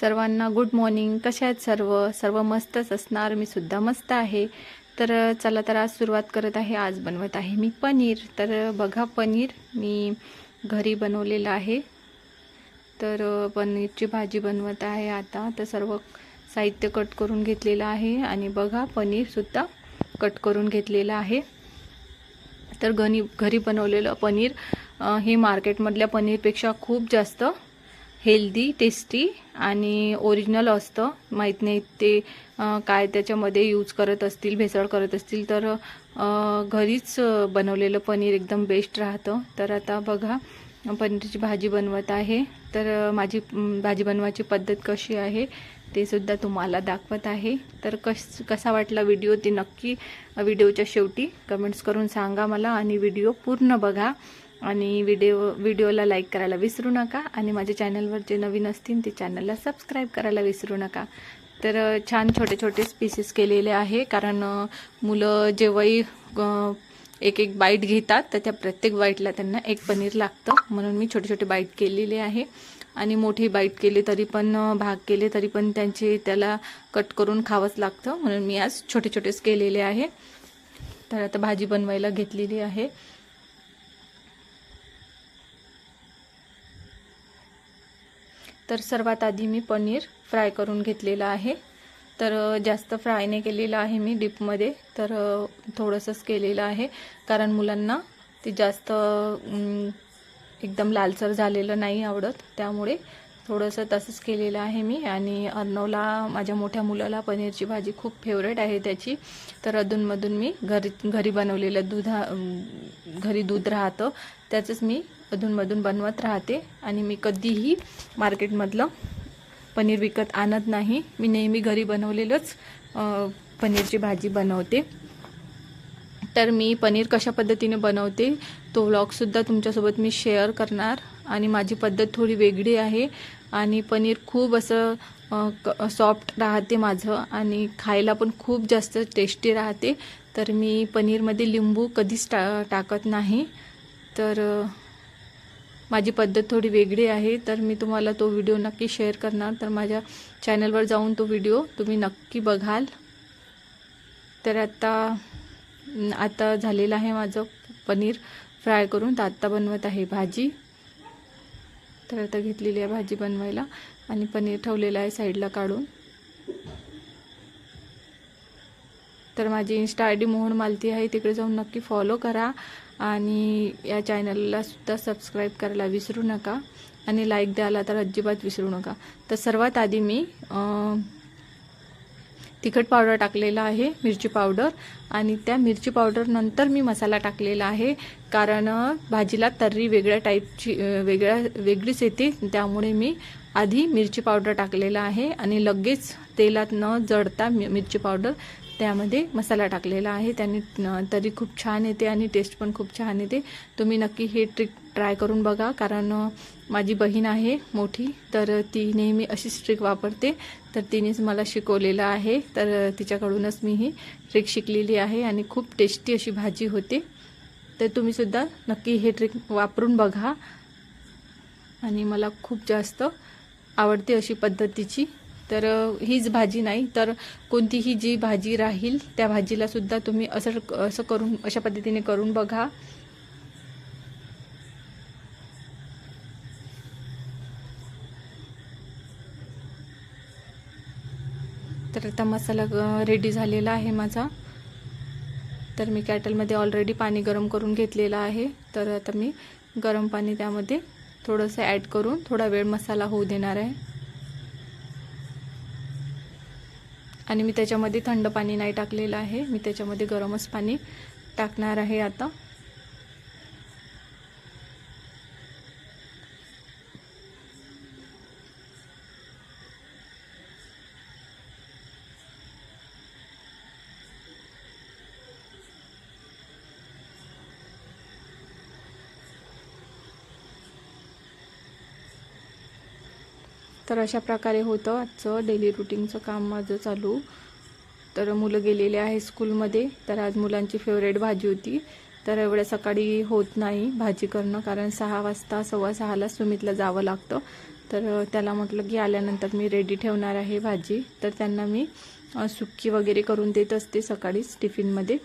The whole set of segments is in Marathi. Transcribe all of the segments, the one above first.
सर्वांना गुड मॉर्निंग कशा आहेत सर्व? सर्व मस्तच असणार. मी सुद्धा मस्त आहे. तर चला तर आज सुरुवात करत आहे. आज बनवत आहे मी पनीर. तर बघा पनीर. मी घरी बनवलेलं आहे. तर पनीरची भाजी बनवत आहे आता. तर सर्व साहित्य कट करून घेतलेलं आहे. आणि बघा पनीरसुद्धा कट करून घेतलेलं आहे. तर घरी घरी बनवलेलं पनीर हे मार्केटमधल्या पनीरपेक्षा खूप जास्त हेल्दी टेस्टी आणि ओरिजिनल असतं. माहीत नाही ते काय त्याच्यामध्ये यूज करत असतील भेसळ करत असतील तर घरीच बनवलेलं पनीर एकदम बेस्ट राहतं. तर आता बघा पनीरची भाजी बनवत आहे. तर माझी भाजी बनवायची पद्धत कशी आहे ते सुद्धा तुम्हाला दाखवत आहे. तर कस कसा वाटला व्हिडिओ ते नक्की व्हिडिओच्या शेवटी कमेंट्स करून सांगा मला आणि व्हिडिओ पूर्ण बघा. आणि व्हिडिओ व्हिडिओला लाईक करायला विसरू नका. आणि माझ्या चॅनलवर जे नवीन असतील ते चॅनलला सबस्क्राईब करायला विसरू नका. तर छान छोटे छोटे पीसेस केलेले आहे. कारण मुलं जेव्हाही एक एक बाईट घेतात तर त्या प्रत्येक बाईटला त्यांना एक पनीर लागतं. म्हणून मी छोटे छोटे बाईट केलेले आहे. आणि मोठी बाईट केले तरी पण भाग केले तरी पण त्यांचे त्याला कट करून खावंच लागतं. म्हणून मी आज छोटे छोटेच केलेले आहे. तर आता भाजी बनवायला घेतलेली आहे. तर सर्वात आधी मी पनीर फ्राय करून घेतलेलं आहे. तर जास्त फ्राय नाही केलेलं आहे मी डीपमध्ये. तर थोडंसंच केलेलं आहे. कारण मुलांना ते जास्त एकदम लालसर झालेलं नाही आवडत. त्यामुळे थोडंसं तसंच केलेलं आहे मी. आणि अर्णवला माझ्या मोठ्या मुलाला पनीरची भाजी खूप फेवरेट आहे त्याची. तर अधूनमधून मी घरी घरी बनवलेलं दुधा घरी दूध राहतं. त्याचंच मी अधूनमधून बनवत राहते. आणि मी कधीही मार्केटमधलं पनीर विकत आणत नाही. मी नेहमी घरी बनवलेलंच पनीरची भाजी बनवते. तर मी पनीर कशा पद्धतीने बनवते तो व्लॉगसुद्धा तुमच्यासोबत मी शेअर करणार. आणि माझी पद्धत थोडी वेगळी आहे. आणि पनीर खूप असं सॉफ्ट राहते माझं. आणि खायला पण खूप जास्त टेस्टी राहते. तर मी पनीरमध्ये लिंबू कधीच टा टाकत नाही. तर माझी पद्धत थोडी वेगळी आहे तर मी तुम्हाला तो व्हिडिओ नक्की शेअर करणार. तर माझ्या चॅनलवर जाऊन तो व्हिडिओ तुम्ही नक्की बघाल. तर आत्ता आता झालेलं आहे माझं पनीर फ्राय करून. तर आत्ता बनवत आहे भाजी. तर आता घेतलेली आहे भाजी बनवायला आणि पनीर ठेवलेलं आहे साईडला काढून. तर माझी insta I D Mohan Malti आहे तिकडे जाऊन नक्की फॉलो करा. आणि या चॅनलला सुद्धा सबस्क्राईब करायला विसरू नका. आणि लाईक द्यायला तर अजिबात विसरू नका. तर सर्वात आधी मी तिखट पावडर टाकलेला आहे मिरची पावडर आणि त्या मिरची पावडर नंतर मी मसाला टाकलेला आहे. कारण भाजीला तर्री वेगळ्या टाईपची वेगळ्या वेगळीच येते. त्यामुळे मी आधी मिरची पावडर टाकलेला आहे. आणि लगेच तेलात न जळता मि मिरची पावडर त्यामध्ये मसाला टाकलेला आहे. त्याने तरी खूप छान येते आणि टेस्ट पण खूप छान येते. तुम्ही नक्की हे ट्रिक ट्राय करून बघा कारण माझी बहीण आहे मोठी तर ती नेहमी अशीच ट्रिक वापरते. तर तिनेच मला शिकवलेलं आहे. तर तिच्याकडूनच मी ही ट्रिक शिकलेली आहे आणि खूप टेस्टी अशी भाजी होते. तर तुम्हीसुद्धा नक्की हे ट्रिक वापरून बघा. आणि मला खूप जास्त आवडते अशी पद्धतीची तर हीच भाजी नाही तर कोणतीही जी भाजी राहील त्या भाजीला सुद्धा तुम्ही असं असं करून अशा पद्धतीने करून बघा. तर आता मसाला रेडी झालेला आहे माझा. तर मी कॅटलमध्ये ऑलरेडी पाणी गरम करून घेतलेलं आहे. तर आता मी गरम पाणी त्यामध्ये थोडंसं ॲड करून थोडा वेळ मसाला होऊ देणार आहे. आणि मी त्याच्यामध्ये थंड पाणी नाही टाकलेलं आहे. मी त्याच्यामध्ये गरमच पाणी टाकणार आहे आता. तर अशा प्रकारे होतं आजचं डेली रुटीनचं काम माझं चालू. तर मुलं गेलेले आहे स्कूलमध्ये तर आज मुलांची फेवरेट भाजी होती. तर एवढ्या सकाळी होत नाही भाजी करणं कारण सहा वाजता सव्वा सहाला सुमितला जावं लागतं. तर त्याला म्हटलं की आल्यानंतर मी रेडी ठेवणार आहे भाजी. तर त्यांना मी सुक्की वगैरे करून देत असते सकाळीच टिफिनमध्ये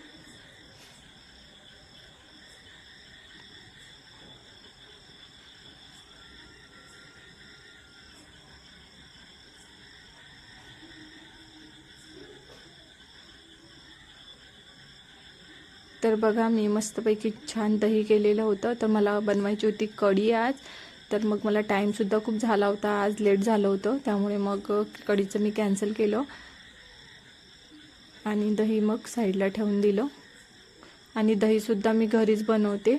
तर बघा मी मस्तपैकी छान दही केलेलं होतं. तर मला बनवायची होती कढी आज. तर मग मला टाईमसुद्धा खूप झाला होता. आज लेट झालं होतं. त्यामुळे मग कढीचं मी कॅन्सल केलं. आणि दही मग साईडला ठेवून दिलं. आणि दहीसुद्धा मी घरीच बनवते.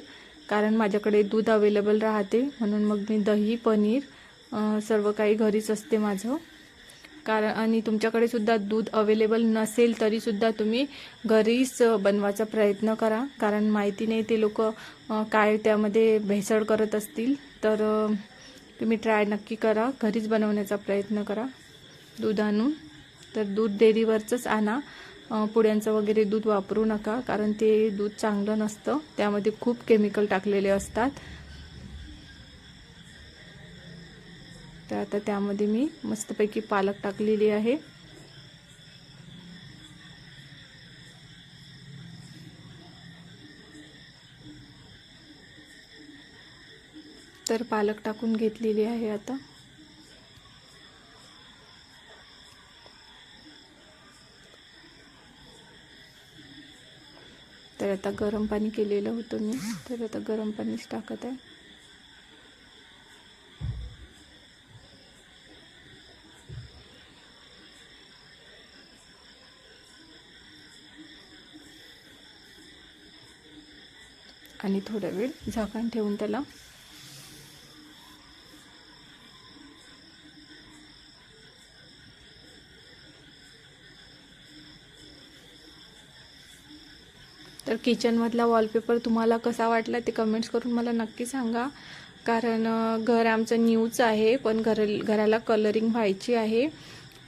कारण माझ्याकडे दूध अवेलेबल राहते. म्हणून मग मी दही पनीर सर्व काही घरीच असते माझं. कारण आणि तुमच्याकडे सुद्धा दूध अवेलेबल नसेल तरीसुद्धा तुम्ही घरीच बनवायचा प्रयत्न करा. कारण माहिती नाही ते लोक काय त्यामध्ये भेसळ करत असतील. तर तुम्ही ट्राय नक्की करा. घरीच बनवण्याचा प्रयत्न करा दूध आणून. तर दूध डेअरीवरचंच आणा. पुड्यांचं वगैरे दूध वापरू नका. कारण ते दूध चांगलं नसतं. त्यामध्ये खूप केमिकल टाकलेले असतात. तर आता त्यामध्ये मी मस्तपैकी पालक टाकलेली आहे. तर पालक टाकून घेतलेली आहे आता. तर आता गरम पाणी केलेलं होतं मी. तर आता गरम पाणीच टाकत आहे. आणि थोडा वेळ झाकण ठेवून त्याला. तर किचनमधला वॉलपेपर तुम्हाला कसा वाटला ते कमेंट्स करून मला नक्की सांगा. कारण घर आमचं न्यूच आहे पण घर घराला कलरिंग व्हायची आहे.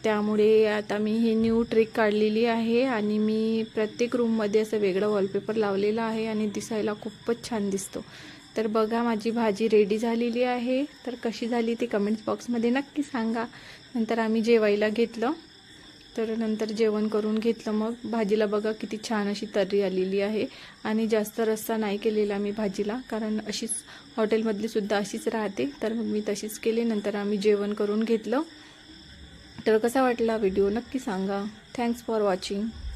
त्यामुळे आता मी ही न्यू ट्रिक काढलेली आहे आणि मी प्रत्येक रूममध्ये असं वेगळं वॉलपेपर लावलेलं आहे आणि दिसायला खूपच छान दिसतो. तर बघा माझी भाजी रेडी झालेली आहे. तर कशी झाली ती कमेंट्स बॉक्समध्ये नक्की सांगा. नंतर आम्ही जेवायला घेतलं. तर नंतर जेवण करून घेतलं मग. भाजीला बघा किती छान अशी तर्री आलेली आहे. आणि जास्त रस्सा नाही केलेला मी भाजीला कारण अशीच हॉटेलमधली सुद्धा अशीच राहते. तर मग मी तशीच केली. नंतर आम्ही जेवण करून घेतलं. तर कसा वाटला व्हिडिओ नक्की सांगा. Thanks for watching